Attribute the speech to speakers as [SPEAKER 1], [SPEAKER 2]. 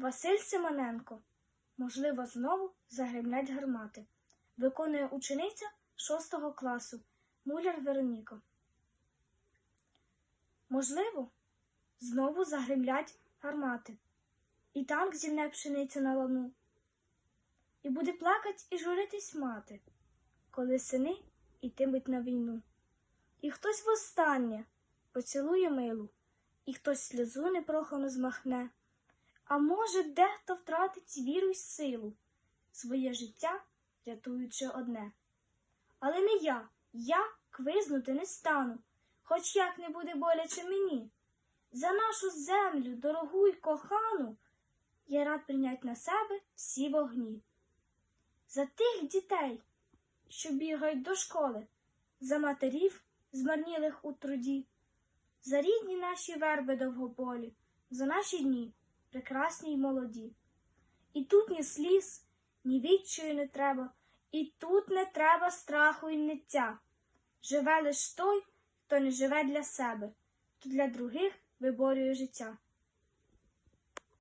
[SPEAKER 1] Василь Симоненко. Можливо, знову загремлять гармати. Виконує учениця 6 класу Муляр Вероніка. Можливо, знову загремлять гармати. І танк зімне пшениця на лану. І буде плакать і журитись мати, коли сини йтимуть на війну. І хтось востаннє поцілує милу, і хтось сльозу непрохану змахне. А може, дехто втратить віру й силу, своє життя рятуючи одне. Але не я, я квизнути не стану, хоч як не буде боляче мені. За нашу землю, дорогу й кохану, я рад прийнять на себе всі вогні. За тих дітей, що бігають до школи, за матерів, змарнілих у труді, за рідні наші верби довгополі, за наші дні прекрасні й молоді. І тут ні сліз, ні відчаю не треба, і тут не треба страху й ниття. Живе лиш той, хто не живе для себе, то для других виборює життя.